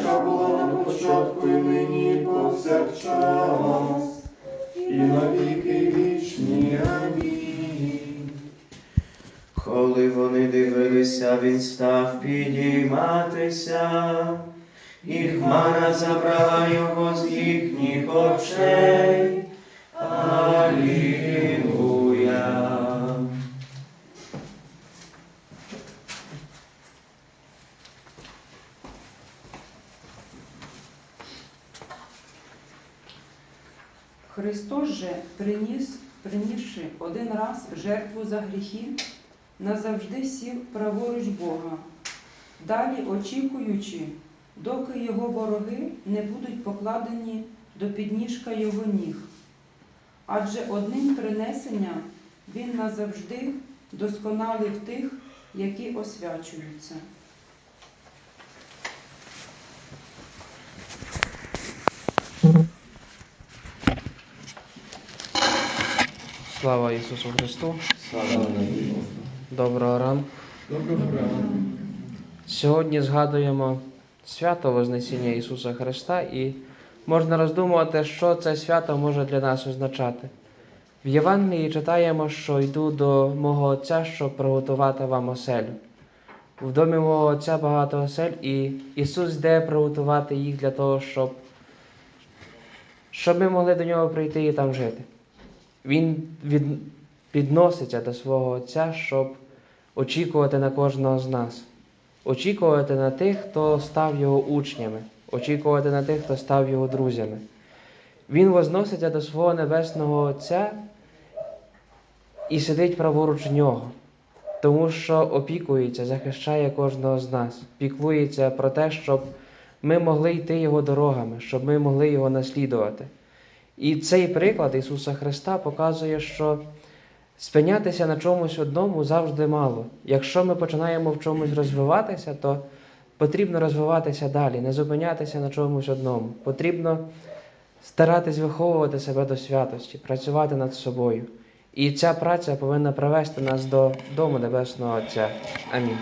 яка була на початку і нині, повсякчас, і на віки вічні. Амінь. Коли вони дивилися, він став підійматися, і хмара забрала його з їхніх очей. Алілуя. Христос же приніс, принісши один раз жертву за гріхи, назавжди сів праворуч Бога, далі очікуючи, доки його вороги не будуть покладені до підніжка його ніг. Адже одним принесенням він назавжди досконалив тих, які освячуються. Слава Ісусу Христу! Слава Доброго ранку! Доброго ранку. Сьогодні згадуємо свято Вознесіння Ісуса Христа і можна роздумувати, що це свято може для нас означати. В Євангелії читаємо, що йду до мого Отця, щоб приготувати вам оселю. В домі мого Отця багато осель, і Ісус йде приготувати їх для того, щоб, щоб ми могли до нього прийти і там жити. Він від, підноситься до свого Отця, щоб очікувати на кожного з нас, очікувати на тих, хто став його учнями, очікувати на тих, хто став його друзями. Він возноситься до свого небесного Отця і сидить праворуч нього, тому що опікується, захищає кожного з нас, піклується про те, щоб ми могли йти його дорогами, щоб ми могли його наслідувати. І цей приклад Ісуса Христа показує, що спинятися на чомусь одному завжди мало. Якщо ми починаємо в чомусь розвиватися, то потрібно розвиватися далі, не зупинятися на чомусь одному. Потрібно старатись виховувати себе до святості, працювати над собою. І ця праця повинна привести нас до дому Небесного Отця. Амінь.